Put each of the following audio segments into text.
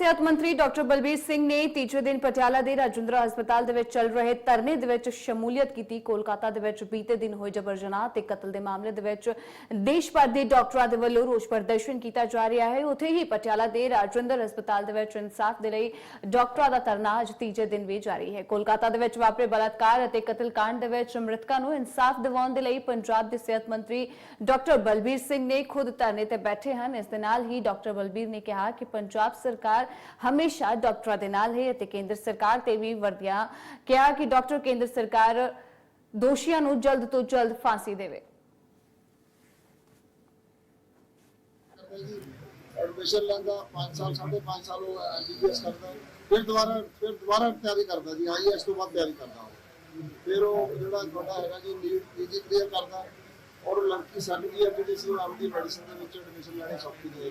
ਸਿਹਤ ਮੰਤਰੀ ਡਾਕਟਰ ਬਲਬੀਰ ਸਿੰਘ ਨੇ ਤੀਜੇ ਦਿਨ ਪਟਿਆਲਾ ਦੇ ਰਾਜਿੰਦਰਾ ਹਸਪਤਾਲ ਦੇ ਵਿੱਚ ਚੱਲ ਰਹੇ ਧਰਨੇ ਦੇ ਵਿੱਚ ਸ਼ਮੂਲੀਅਤ ਕੀਤੀ। ਕੋਲਕਾਤਾ ਦੇ ਵਿੱਚ ਬੀਤੇ ਦਿਨ ਹੋਏ ਜਬਰ ਜਨਾਹ ਤੇ ਕਤਲ ਦੇ ਮਾਮਲੇ ਦੇ ਵਿੱਚ ਦੇਸ਼ ਭਰ ਦੇ ਡਾਕਟਰਾਂ ਦੇ ਵੱਲੋਂ ਰੋਸ ਪ੍ਰਦਰਸ਼ਨ ਕੀਤਾ ਜਾ ਰਿਹਾ ਹੈ। ਉੱਥੇ ਹੀ ਪਟਿਆਲਾ ਦੇ ਰਾਜਿੰਦਰ ਹਸਪਤਾਲ ਦੇ ਵਿੱਚ ਇਨਸਾਫ ਦੇ ਲਈ ਡਾਕਟਰਾਂ ਦਾ ਧਰਨਾ ਅੱਜ ਤੀਜੇ ਦਿਨ ਵੀ ਜਾਰੀ ਹੈ। ਕੋਲਕਾਤਾ ਦੇ ਵਿੱਚ ਵਾਪਰੇ ਬਲਾਤਕਾਰ ਅਤੇ ਕਤਲकांड ਦੇ ਵਿੱਚ ਮ੍ਰਿਤਕਾਂ ਨੂੰ ਇਨਸਾਫ ਦਿਵਾਉਣ ਦੇ ਲਈ ਪੰਜਾਬ ਦੇ ਸਿਹਤ ਮੰਤਰੀ ਡਾਕਟਰ ਬਲਬੀਰ ਸਿੰਘ ਨੇ ਖੁਦ ਧਰਨੇ ਤੇ ਬੈਠੇ ਹਨ। ਇਸ ਦੇ ਨਾਲ ਹੀ ਡਾਕਟਰ ਬਲਬੀਰ ਨੇ ਕਿਹਾ ਕਿ ਪੰਜਾਬ ਸਰਕਾਰ ਹਮੇਸ਼ਾ ਡਾਕਟਰਾਂ ਦੇ ਨਾਲ ਹੈ ਅਤੇ ਕੇਂਦਰ ਸਰਕਾਰ ਤੇ ਵੀ ਵਰਦਿਆ ਕਿਹਾ ਕਿ ਡਾਕਟਰ ਕੇਂਦਰ ਸਰਕਾਰ ਦੋਸ਼ੀਆਂ ਨੂੰ ਜਲਦ ਤੋਂ ਜਲਦ ਫਾਂਸੀ ਦੇਵੇ। ਐਡਮਿਸ਼ਨ ਲੈਂਦਾ 5 ਸਾਲ 5.5 ਸਾਲ ਉਹ ਐਮਬੀਬੀਐਸ ਕਰਦਾ। ਫਿਰ ਦੁਬਾਰਾ ਫਿਰ ਦੁਬਾਰਾ ਤਿਆਰੀ ਕਰਦਾ ਜੀ ਆਈਐਸ ਤੋਂ ਬਾਅਦ ਤਿਆਰੀ ਕਰਦਾ ਉਹ। ਫਿਰ ਉਹ ਜਿਹੜਾ ਤੁਹਾਡਾ ਹੈਗਾ ਜੀ, ਨੀਟ ਪੀਜੀ ਕਲੀਅਰ ਕਰਦਾ। ਔਰ ਲੜਕੀ ਸਾਡੀ ਜੀ ਜਿਹੜੀ ਸੀ ਆਪਦੀ ਮੈਡੀਸਨ ਦੇ ਵਿੱਚ ਐਡਮਿਸ਼ਨ ਲੈਣੀ ਸੌਖੀ ਨਹੀਂ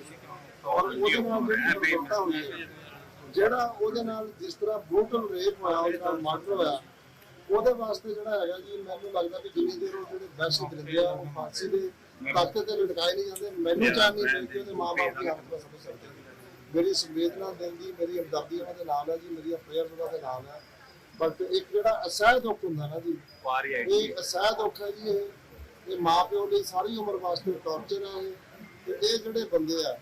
ਔਰ ਉਹਦੇ ਨਾਲ ਜਿਹੜੀ ਦੁਰਘਟਨਾ ਹੋਈ ਹੈ ਜਿਹੜਾ ਉਹਦੇ ਨਾਲ ਜਿਸ ਤਰ੍ਹਾਂ ਬਰੂਟਲ ਰੇਪ ਹੋਇਆ ਉਹਦੇ ਨਾਲ ਮਰਡਰ ਹੋਇਆ ਉਹਦੇ ਵਾਸਤੇ ਜਿਹੜਾ ਹੈਗਾ ਜੀ ਮੈਨੂੰ ਲੱਗਦਾ ਕਿ ਜਿੰਨੀ ਦੇਰ ਉਹ ਜਿਹੜੇ ਦਹਿਸ਼ਤ ਦਿੰਦੇ ਆ ਉਹ ਫਾਂਸੀ ਦੇ ਤਖਤ ਤੇ ਲਟਕਾਏ ਨਹੀਂ ਜਾਂਦੇ ਮੈਨੂੰ ਚਾਹ ਨਹੀਂ ਮਿਲ ਕਿ ਉਹਦੇ ਮਾਂ-ਬਾਪ ਦੀ ਹਾਲਤ ਦਾ ਸਮਝ ਸਕਦੇ। ਮੇਰੀ ਸੰਵੇਦਨਾ ਦਿਲ ਦੀ ਮੇਰੀ ਹਮਦਰਦੀ ਉਹਨਾਂ ਦੇ ਨਾਲ ਹੈ ਜੀ ਮੇਰੀ ਪ੍ਰੇਅਰ ਉਹਨਾਂ ਦੇ ਨਾਲ ਹੈ। ਬਟ ਇੱਕ ਜਿਹੜਾ ਅਸਹਿ ਦੁੱਖ ਹੁੰਦਾ ਨਾ ਜੀ ਵਾਰੀ ਹੈ ਇਹ ਅਸਹਿ ਦੁੱਖ ਹੈ ਜੀ ਇਹ ਇਹ ਮਾਪਿਓ ਲਈ ਸਾਰੀ ਉਮਰ ਵਾਸਤੇ ਟੌਰਚਰ ਹੈ ਇਹ, ਤੇ ਇਹ ਜਿਹੜੇ ਬੰਦੇ ਆ,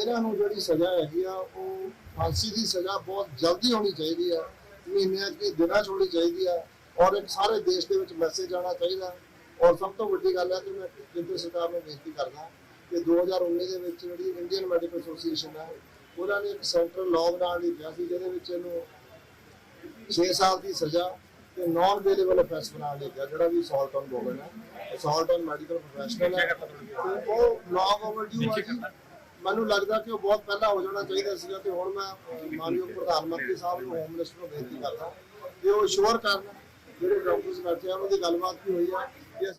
ਇਹਨਾਂ ਨੂੰ ਜਿਹੜੀ ਸਜ਼ਾ ਹੈਗੀ ਆ, ਉਹ ਫਾਂਸੀ ਦੀ ਸਜ਼ਾ ਬਹੁਤ ਜਲਦੀ ਹੋਣੀ ਚਾਹੀਦੀ ਆ, ਮਹੀਨਿਆਂ ਦੀ ਦਿਨਾਂ 'ਚ ਹੋਣੀ ਚਾਹੀਦੀ ਆ, ਔਰ ਇੱਕ ਸਾਰੇ ਦੇਸ਼ ਦੇ ਵਿੱਚ ਮੈਸੇਜ ਆਉਣਾ ਚਾਹੀਦਾ। ਔਰ ਸਭ ਤੋਂ ਵੱਡੀ ਗੱਲ ਹੈ ਕਿ ਮੈਂ ਕੇਂਦਰ ਸਰਕਾਰ ਨੂੰ ਬੇਨਤੀ ਕਰਦਾ ਕਿ 2019 ਦੇ ਵਿੱਚ ਜਿਹੜੀ ਇੰਡੀਅਨ ਮੈਡੀਕਲ ਐਸੋਸੀਏਸ਼ਨ ਹੈ ਉਹਨਾਂ ਨੇ ਇੱਕ ਸੈਂਟਰਲ ਲਾਅ ਬਣਾ ਲਈ ਕਿਹਾ ਸੀ, ਜਿਹਦੇ ਵਿੱਚ ਇਹਨੂੰ 6 ਸਾਲ ਦੀ ਸਜ਼ਾ ਤੇ ਨਾਨ ਅਵੇਲੇਬਲ ਅਫੈਂਸ ਬਣਾ ਲਿਆ ਜਿਹੜਾ ਵੀ ਅਸਾਲਟ ਔਨ ਵੂਮਨ ਹੈ ਅਸਾਲਟ ਔਨ ਮੈਡੀਕਲ ਪ੍ਰੋਫੈਸ਼ਨਲ ਹੈ ਤੇ ਉਹ ਲਾਅ ਓਵਰਡਿਊ ਆ ਜੀ। ਮੈਨੂੰ ਲੱਗਦਾ ਕਿ ਉਹ ਬਹੁਤ ਪਹਿਲਾਂ ਹੋ ਜਾਣਾ ਚਾਹੀਦਾ ਸੀਗਾ ਤੇ ਹੁਣ ਮੈਂ ਮਾਨਯੋਗ ਪ੍ਰਧਾਨ ਮੰਤਰੀ ਸਾਹਿਬ ਨੂੰ ਹੋਮ ਮਿਨਿਸਟਰ ਨੂੰ ਬੇਨਤੀ ਕਰਦਾ ਕਿ ਉਹ ਸ਼ੋਰ ਕਰਨ, ਜਿਹੜੇ ਡਾਕਟਰਸ ਬੈਠੇ ਆ, ਉਹਨਾਂ ਦੀ ਗੱਲਬਾਤ ਵੀ ਹੋਈ ਆ ਕਿ